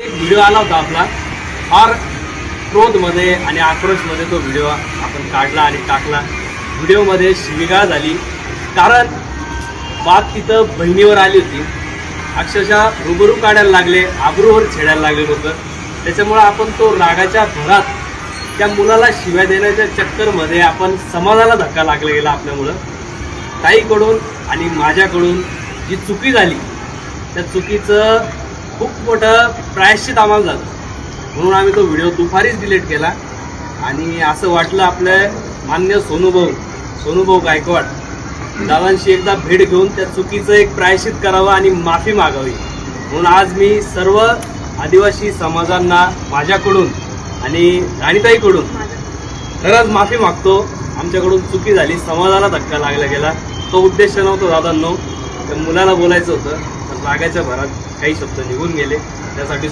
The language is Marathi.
एक व्हिडिओ आला होता आपला. फार क्रोधमध्ये आणि आक्रोशमध्ये तो व्हिडिओ आपण काढला आणि टाकला. व्हिडिओमध्ये शिविगाळ झाली. कारण बात तिथं बहिणीवर आली होती. अक्षरशः रुबरू काढायला लागले आबरूवर छेडायला लागले होतं त्याच्यामुळं आपण तो रागाच्या भरात त्या मुलाला शिव्या देण्याच्या चक्करमध्ये आपण समाजाला धक्का लागला गेला आपल्यामुळं. ताईकडून आणि माझ्याकडून जी चुकी झाली त्या चुकीचं खूप मोठं प्रायश्चित आम्हाला झालं म्हणून आम्ही तो व्हिडिओ दुपारीच डिलीट केला. आणि असं वाटलं आपलं मान्य सोनूभाऊ सोनूभाऊ गायकवाड दादांशी एकदा भेट घेऊन त्या चुकीचं एक प्रायश्चित करावं आणि माफी मागावी. म्हणून आज मी सर्व आदिवासी समाजांना माझ्याकडून आणि राणीताईकडून खरंच माफी मागतो. आमच्याकडून चुकी झाली समाजाला धक्का लागला गेला. तो उद्देश नव्हता दादांनो. त्या मुलाला बोलायचं होतं. रागाच्या भरात काही शब्द निघून गेले. त्यासाठी